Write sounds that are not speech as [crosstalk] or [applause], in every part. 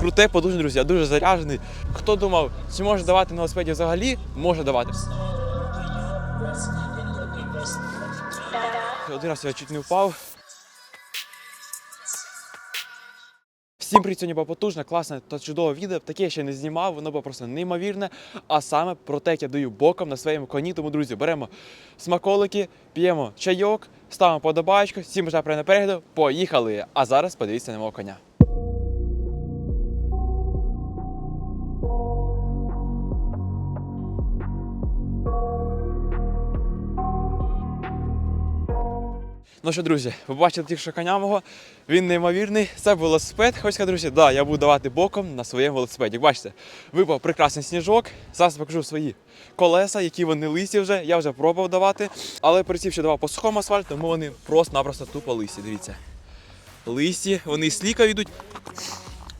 Круте, подужне, друзі, я дуже заряджений. Хто думав, чи може давати на велосипеді взагалі? Може давати. Один раз я чуть не впав. Всім привіт, сьогодні було потужне, класне та чудове відео. Таке я ще не знімав, воно було просто неймовірне. А саме про те, як я даю боком на своєму коні. Тому, друзі, беремо смаколики, п'ємо чайок, ставимо подобаєчку, всім бажаю приємного перегляду. Поїхали! А зараз подивіться на мого коня. Ну що, друзі, ви бачили тільки що коня мого. Він неймовірний. Це велосипед. Сказати, друзі, да, я буду давати боком на своєму велосипеді. Як бачите, випав прекрасний сніжок. Зараз покажу свої колеса, які вони лисі вже. Я вже пробував давати. Але цим ще давав по сухому асфальту, тому вони просто-напросто тупо лисі. Дивіться. Лисі, вони з ліка йдуть.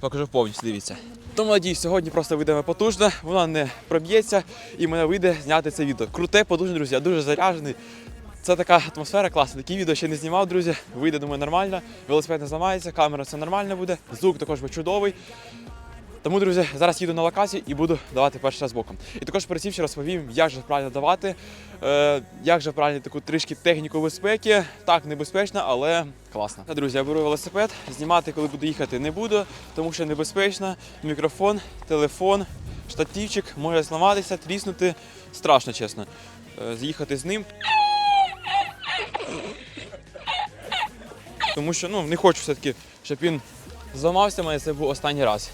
Покажу повністю, дивіться. Тому надіюсь, сьогодні просто вийде потужно, вона не проб'ється і мене вийде зняти це відео. Круте, потужне, друзі, я дуже заряджений. Це така атмосфера класна. Такі відео ще не знімав, друзі. Вийде, думаю, нормально. Велосипед не зламається, камера все нормально буде. Звук також буде чудовий. Тому, друзі, зараз їду на локацію і буду давати перший раз боком. І також перед ще розповім, як же правильно давати, е, як же правильно таку трішки техніку безпеки. Так, небезпечно, але класно. Та, Друзі, я беру велосипед, знімати, коли буду їхати, не буду, тому що небезпечно. Мікрофон, телефон, штативчик може зламатися, тріснути. Страшно, чесно. Е, З'їхати з ним. Тому що ну, не хочу все-таки, щоб він зламався, мене це був останній раз.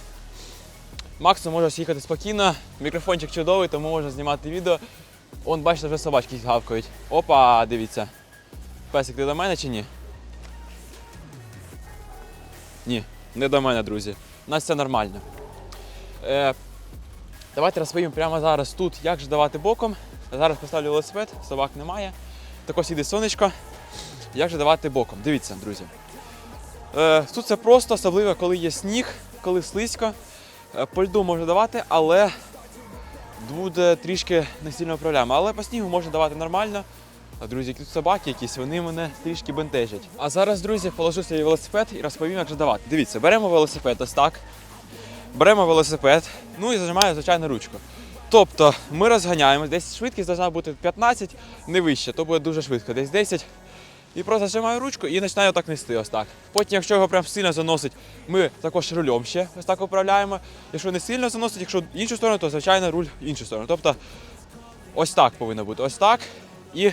Максимум може їхати спокійно, мікрофончик чудовий, тому можна знімати відео. Он, бачите, вже собачки гавкають. Опа, дивіться. Песик, ти до мене чи ні? Ні, не до мене, друзі. У нас все нормально. Е, давайте розповім прямо зараз тут, як же давати боком. Зараз поставлю велосипед, собак немає. Також іде сонечко. Як же давати боком? Дивіться, друзі. Е, тут все просто, особливо коли є сніг, коли слизько. Е, по льду можна давати, але буде трішки не сильно проблема. Але по снігу можна давати нормально. А друзі, тут собаки якісь, вони мене трішки бентежать. А зараз, друзі, положу свій велосипед і розповім, як же давати. Дивіться, беремо велосипед ось так. Беремо велосипед, ну і зажимаємо, звичайно, ручку. Тобто ми розганяємось, десь швидкість повинна бути 15, не вище, то буде дуже швидко, десь 10. І просто зажимаю ручку і починаю так нести ось так. Потім, якщо його прям сильно заносить, ми також рулем ще ось так управляємо. Якщо не сильно заносить, якщо іншу сторону, то звичайно руль в іншу сторону. Тобто ось так повинно бути. Ось так і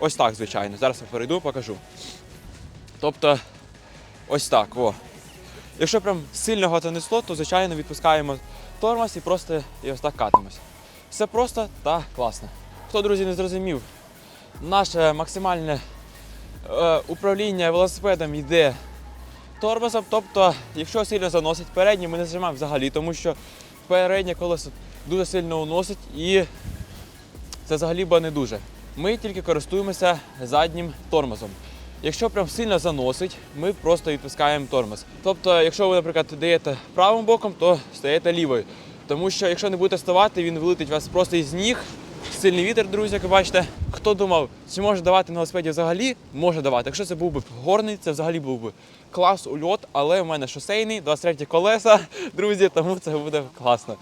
ось так, звичайно. Зараз я перейду, покажу. Тобто ось так. О. Якщо прям сильно його занесло, то звичайно відпускаємо тормоз і просто і ось так катимось. Все просто та класно. Хто, друзі, не зрозумів, наше максимальне управління велосипедом йде тормозом. Тобто, якщо сильно заносить переднє, ми не зажимаємо взагалі, тому що переднє колесо дуже сильно уносить і це взагалі буде не дуже. Ми тільки користуємося заднім тормозом. Якщо прям сильно заносить, ми просто відпускаємо тормоз. Тобто, якщо ви, наприклад, даєте правим боком, то стаєте лівою. Тому що якщо не будете ставати, він вилетить вас просто із ніг. Сильний вітер, друзі, як ви бачите. Хто думав, чи може давати на велосипеді взагалі? Може давати. Якщо це був би горний, це взагалі був би клас ульот, але в мене шосейний, 23 колеса, [laughs] друзі, тому це буде класно.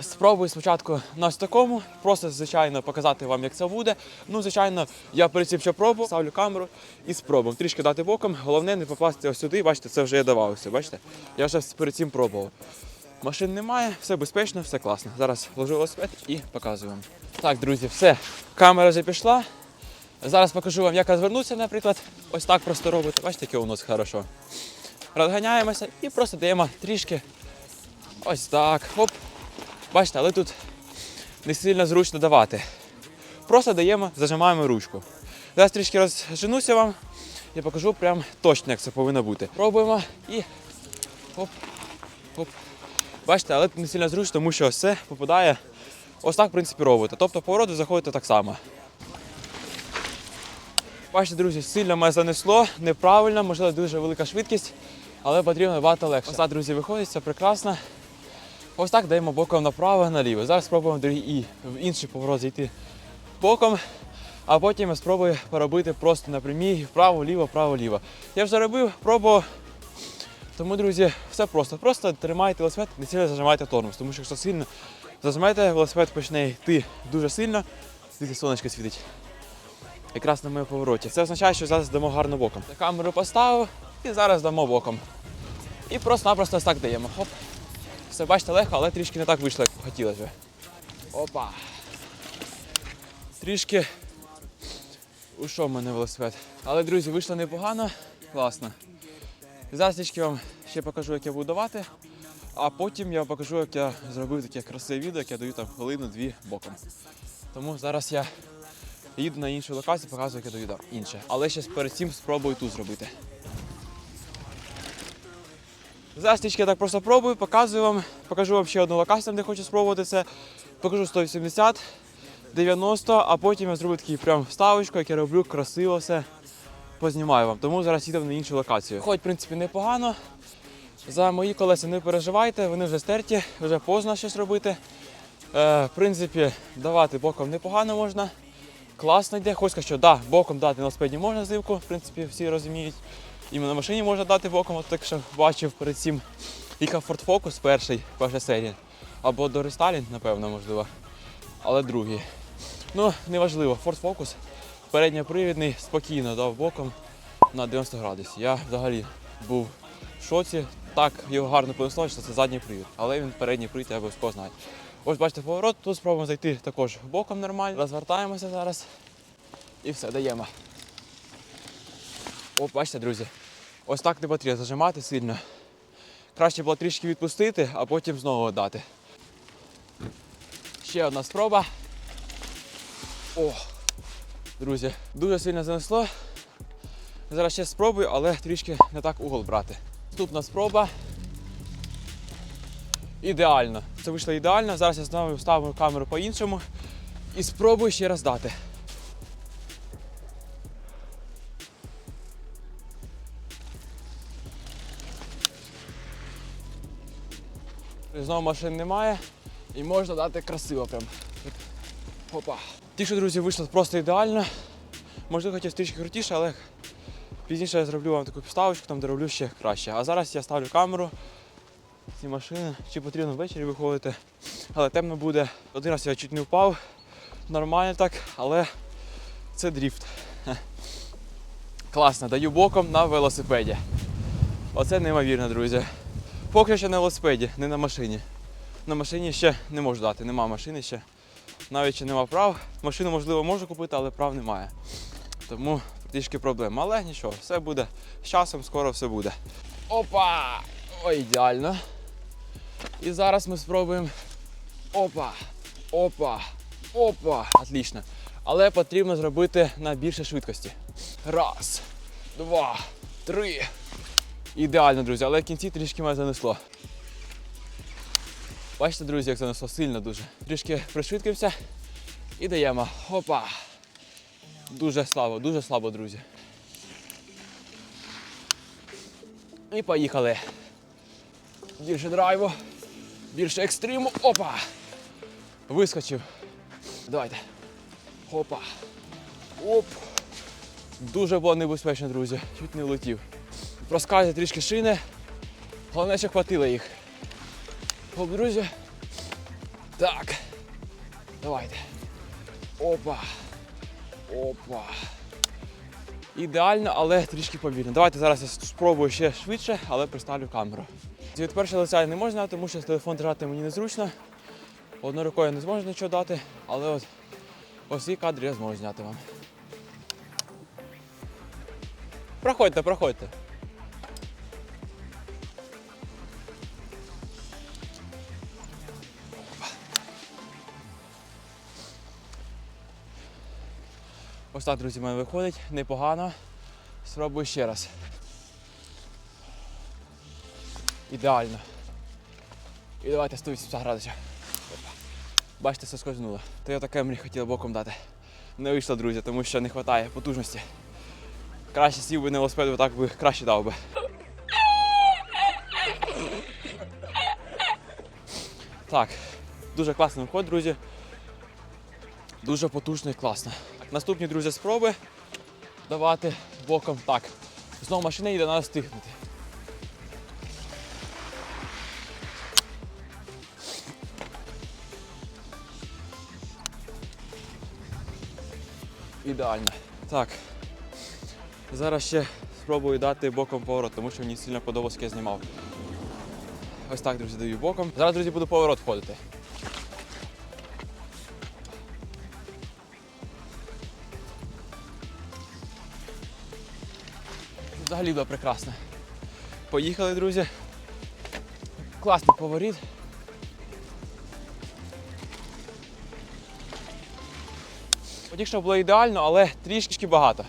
Спробую спочатку на такому, просто звичайно показати вам, як це буде. Ну, звичайно, я ще пробував, ставлю камеру і спробую. Трішки дати боком. Головне не попасти ось сюди. Бачите, це вже я давав. Ось, бачите? Я вже перед цим пробував. Машин немає, все безпечно, все класно. Зараз вложу велосипед і показую вам. Так, друзі, все. Камера вже пішла. Зараз покажу вам, як розвернутися, наприклад. Ось так просто робити. Бачите, яке у нас хорошо. Розганяємося і просто даємо трішки. Ось так. Хоп. Бачите, але тут не сильно зручно давати. Просто даємо, зажимаємо ручку. Зараз трішки розженуся вам і покажу прям точно, як це повинно бути. Пробуємо і хоп, хоп. Бачите, але не сильно зручно, тому що все попадає. Ось так, в принципі, робите. Тобто по роду заходите так само. Бачите, друзі, сильно мене занесло, неправильно, можливо, дуже велика швидкість, але потрібно набагато легше. Ось так, друзі, виходить, це прекрасно. Ось так даємо боком направо наліво. Зараз спробуємо другі і в інший поворот зайти боком, а потім я спробую поробити просто на прямій вправо, ліво, вправо, ліво. Я вже робив, пробував. Тому, друзі, все просто. Просто тримайте велосипед, не сильно зажимайте тормоз. Тому що якщо сильно зажимаєте, велосипед почне йти дуже сильно, дивіться, сонечко світить. Якраз на моєму повороті. Це означає, що зараз дамо гарно боком. Камеру поставив і зараз дамо боком. І просто-напросто ось так даємо. Хоп. Все бачите, легко, але трішки не так вийшло, як хотілося. Опа. Трішки ушов в мене велосипед. Але, друзі, вийшло непогано, класно. Трішки вам ще покажу, як я буду давати, а потім я вам покажу, як я зробив таке красиве відео, як я даю там хвилину-дві боком. Тому зараз я їду на іншу локацію, показую, як я даю там інше. Але ще перед цим спробую тут зробити. Трішки я так просто пробую, показую вам, покажу вам ще одну локацію, де хочу спробувати це. Покажу 180, 90, а потім я зроблю такий прям вставочку, як я роблю, красиво все. Познімаю вам. Тому зараз їдемо на іншу локацію. Хоч, в принципі, непогано. За мої колеса не переживайте, вони вже стерті, вже поздно щось робити. Е, в принципі, давати боком непогано можна. Класно йде. Хоч що да, боком дати на велосипеді можна зливку, в принципі, всі розуміють. І на машині можна дати боком, от так що бачив перед цим їхав Ford Focus перший, перша серія. Або до Рестайлінг, напевно, можливо. Але другий. Ну, неважливо, Ford Focus передньопривідний, спокійно дав боком на 90 градусів. Я взагалі був в шоці. Так його гарно понесло, що це задній привід. Але він передній привід, я обов'язково знаю. Ось бачите поворот, тут спробуємо зайти також боком нормально. Розвертаємося зараз. І все, даємо. О, бачите, друзі. Ось так не потрібно зажимати сильно. Краще було трішки відпустити, а потім знову дати. Ще одна спроба. О, друзі, дуже сильно занесло. Зараз ще спробую, але трішки не так угол брати. Наступна спроба. Ідеально. Це вийшло ідеально. Зараз я знову ставлю камеру по-іншому і спробую ще раз дати. Знову машин немає і можна дати красиво прям. Опа. Ті, що, друзі, вийшло просто ідеально. Можливо, хотів трішки крутіше, але пізніше я зроблю вам таку підставочку, там де роблю ще краще. А зараз я ставлю камеру, ці машини, чи потрібно ввечері виходити. Але темно буде. Один раз я чуть не впав. Нормально так, але це дріфт. Класно, даю боком на велосипеді. Оце неймовірно, друзі. Поки що на велосипеді, не на машині. На машині ще не можу дати, нема машини ще. Навіть ще нема прав. Машину, можливо, можу купити, але прав немає. Тому трішки проблем. Але нічого, все буде. З часом скоро все буде. Опа! Ой, ідеально. І зараз ми спробуємо. Опа! Опа! Опа! Отлично. Але потрібно зробити на більше швидкості. Раз, два, три. Ідеально, друзі, але в кінці трішки мене занесло. Бачите, друзі, як занесло сильно дуже. Трішки пришвидкився і даємо. Опа. Дуже слабо, дуже слабо, друзі. І поїхали. Більше драйву, більше екстриму. Опа! Вискочив. Давайте. Опа. Оп. Дуже було небезпечно, друзі. Чуть не влетів. Проскальзує трішки шини. Головне, що хватило їх. Оп. Так. Давайте. Опа. Опа. Ідеально, але трішки повільно. Давайте зараз я спробую ще швидше, але приставлю камеру. Від першого лиця я не можу зняти, тому що телефон держати мені незручно. Одною рукою не зможу нічого дати, але от ось ці кадри я зможу зняти вам. Проходьте, проходьте. Ось так, друзі, в мене виходить. Непогано. Спробую ще раз. Ідеально. І давайте 180 градусів. Бачите, все скользнуло. Toyota Camry хотіла боком дати. Не вийшло, друзі, тому що не вистачає потужності. Краще сів би на велосипед, так би краще дав би. Так, дуже класний вход, друзі. Дуже потужно і класно. Наступні, друзі, спроби давати боком так. Знову машина йде треба стихнути. Ідеально. Так. Зараз ще спробую дати боком поворот, тому що мені сильно подобалось, я знімав. Ось так, друзі, даю боком. Зараз, друзі, буду поворот ходити. Взагалі було прекрасно. Поїхали, друзі. Класний поворіт. От що було ідеально, але трішки багато.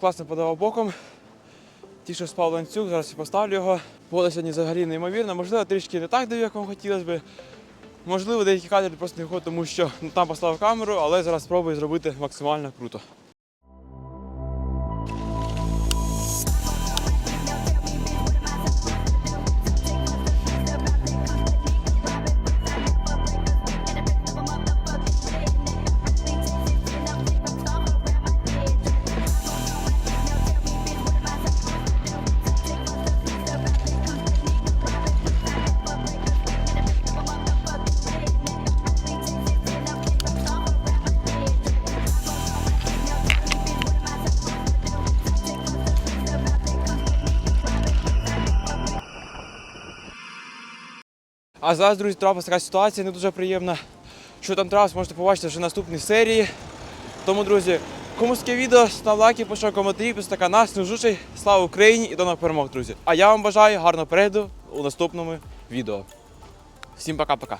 Класно подавав боком. Ті, що спав ланцюг, зараз я поставлю його. Поле сьогодні взагалі неймовірно. Можливо, трішки не так даю, як вам хотілося би. Можливо, деякі кадри просто не виходять, тому що ну, там поставив камеру, але зараз спробую зробити максимально круто. А зараз, друзі, трапилася така ситуація не дуже приємна. Що там трапилось, можете побачити вже в наступній серії. Тому, друзі, комусь таке відео, став лайки, пошов коментарі, після така нас, служучий. Слава Україні і до нових перемог, друзі. А я вам бажаю гарного перегляду у наступному відео. Всім пока-пока.